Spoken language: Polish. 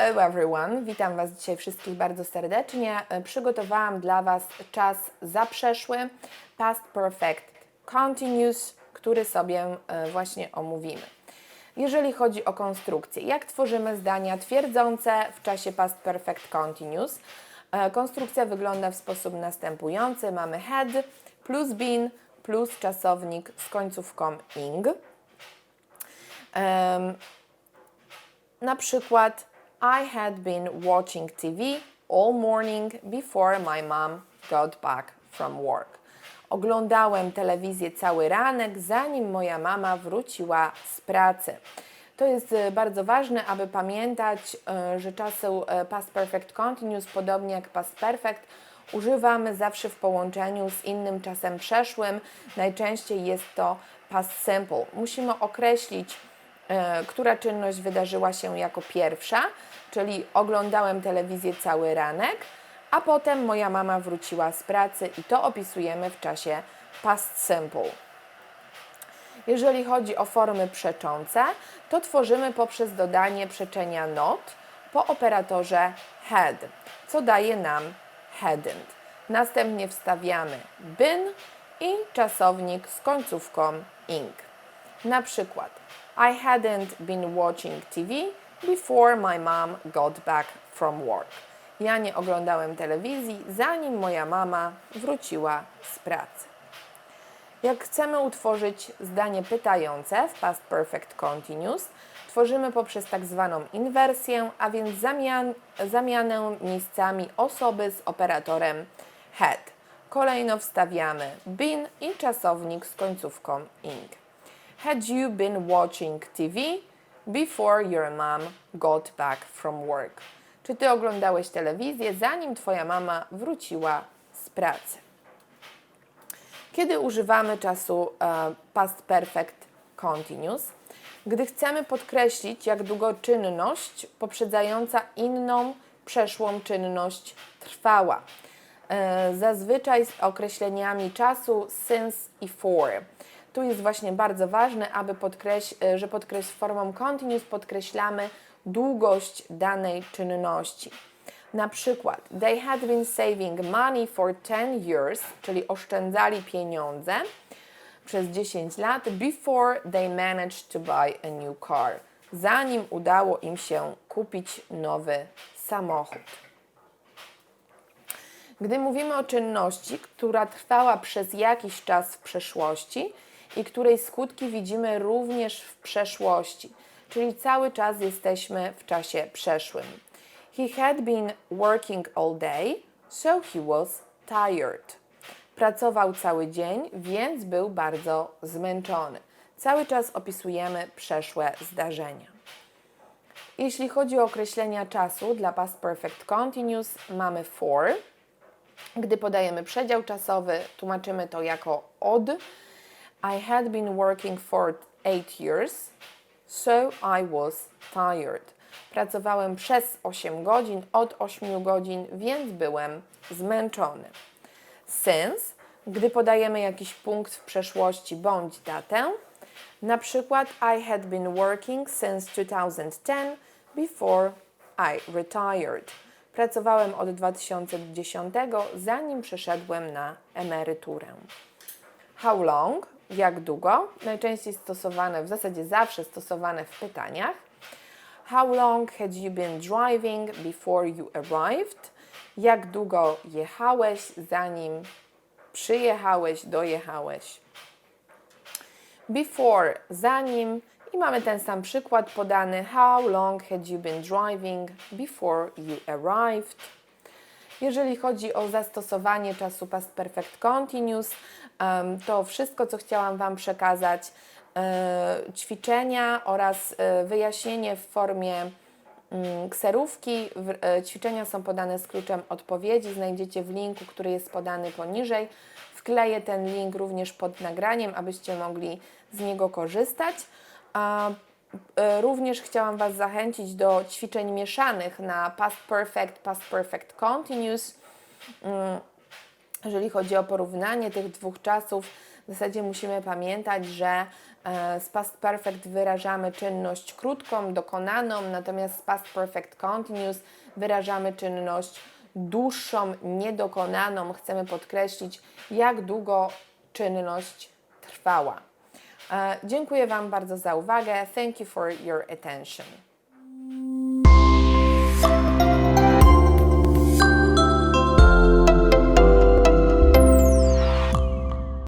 everyone, witam Was dzisiaj wszystkich bardzo serdecznie. E, Przygotowałam dla Was czas zaprzeszły, past perfect continuous, który sobie e, właśnie omówimy. Jeżeli chodzi o konstrukcję, jak tworzymy zdania twierdzące w czasie past perfect continuous? E, Konstrukcja wygląda w sposób następujący. Mamy had plus been plus czasownik z końcówką ing. Em, na przykład I had been watching TV all morning before my mom got back from work. Oglądałem telewizję cały ranek, zanim moja mama wróciła z pracy. To jest e, bardzo ważne, aby pamiętać, e, że czasu e, past perfect continuous, podobnie jak past perfect, używamy zawsze w połączeniu z innym czasem przeszłym. Najczęściej jest to past simple. Musimy określić, która czynność wydarzyła się jako pierwsza, czyli oglądałem telewizję cały ranek, a potem moja mama wróciła z pracy i to opisujemy w czasie past simple. Jeżeli chodzi o formy przeczące, to tworzymy poprzez dodanie przeczenia not po operatorze had, co daje nam hadn't. Następnie wstawiamy been i czasownik z końcówką ing. Na przykład I hadn't been watching TV before my mom got back from work. Ja nie oglądałem telewizji, zanim moja mama wróciła z pracy. Jak chcemy utworzyć zdanie pytające w past perfect continuous, tworzymy poprzez tak zwaną inwersję, a więc zamian, zamianę miejscami osoby z operatorem had. Kolejno wstawiamy been i czasownik z końcówką ing. Had you been watching TV before your mom got back from work? Czy ty oglądałeś telewizję, zanim twoja mama wróciła z pracy? Kiedy używamy czasu e, past perfect continuous? Gdy chcemy podkreślić, jak długo czynność poprzedzająca inną przeszłą czynność trwała. E, zazwyczaj z określeniami czasu since i for. Tu jest właśnie bardzo ważne, aby podkreś, e, że podkreś formą continuous podkreślamy długość danej czynności. Na przykład, they had been saving money for 10 years, czyli oszczędzali pieniądze przez 10 lat, before they managed to buy a new car, zanim udało im się kupić nowy samochód. Gdy mówimy o czynności, która trwała przez jakiś czas w przeszłości i której skutki widzimy również w przeszłości, czyli cały czas jesteśmy w czasie przeszłym. He had been working all day, so he was tired. Pracował cały dzień, więc był bardzo zmęczony. Cały czas opisujemy przeszłe zdarzenia. Jeśli chodzi o określenia czasu dla past perfect continuous, mamy for. Gdy podajemy przedział czasowy, tłumaczymy to jako od. I had been working for 8 years, so I was tired. Pracowałem przez 8 godzin, od 8 godzin, więc byłem zmęczony. Since, gdy podajemy jakiś punkt w przeszłości bądź datę, na przykład I had been working since 2010 before I retired. Pracowałem od 2010, zanim przeszedłem na emeryturę. How long? Jak długo? Najczęściej stosowane, w zasadzie zawsze stosowane w pytaniach. How long had you been driving before you arrived? Jak długo jechałeś, zanim przyjechałeś, dojechałeś? Before, zanim. I mamy ten sam przykład podany. How long had you been driving before you arrived? Jeżeli chodzi o zastosowanie czasu past perfect continuous, to wszystko, co chciałam Wam przekazać, e, ćwiczenia oraz e, wyjaśnienie w formie mm, kserówki. E, Ćwiczenia są podane z kluczem odpowiedzi. Znajdziecie w linku, który jest podany poniżej. Wkleję ten link również pod nagraniem, abyście mogli z niego korzystać. E, również chciałam Was zachęcić do ćwiczeń mieszanych na past perfect, past perfect continuous. Mm, jeżeli chodzi o porównanie tych dwóch czasów, W zasadzie musimy pamiętać, że e, z past perfect wyrażamy czynność krótką, dokonaną, natomiast z past perfect continuous wyrażamy czynność dłuższą, niedokonaną. Chcemy podkreślić, jak długo czynność trwała. E, Dziękuję Wam bardzo za uwagę. Thank you for your attention.